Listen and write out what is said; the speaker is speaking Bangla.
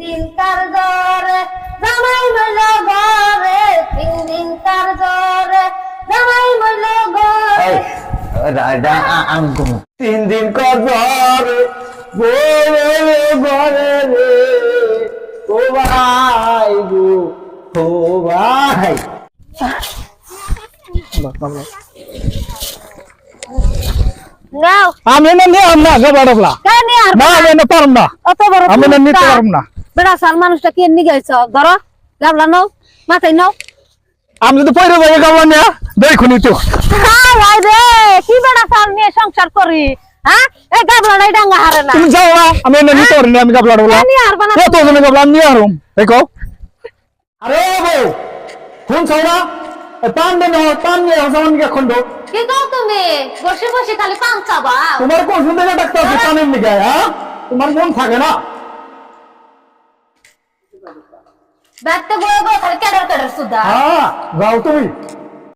দিন কার জ্বরে? জামাই মইল ঘরে তিন দিন কার জ্বরে? জামাই মইল ঘরে। রাজা তিন দিন কর ঘরে ঘরে রে। ও ভাই গো ও ভাই নাও আমি না নিয়ে না জবা ডবলা কেন আর না আমি না পারম না। অত বড় আমি না নিতে। পারব না। বেড়া সাল মানুষটা কি নিয়ে গেছ ধরো গাবলা নাও মাথায় নাও। আমি যদি পয়রা যাই গাবলা নিয়ে দেখুনি তো। হাই হাই রে কি বেড়া সাল নিয়ে সংসার করি? হ্যাঁ এই গাবলাটাই ডাঙ্গা হারে না। তুমি যাও না আমি না নিতে পারি না আমি গাবলা ডবলা। কত জন গাবলা নিয়ে আরম। দেখো আরে বউ কোন ছাওরা পান দেন পান নিয়ে হসামান কে খন্ড। কি গো তুমি? বসে বসে খালি পান খাবা। তোমার কোন সুন্দর ডাক্তার আছে পানের নিকে হ্যাঁ? তোমার মন থাকে না? ব্যাগতে বয়ে গো খালি কেডার কেডার সুদা। হ্যাঁ যাও তুমি।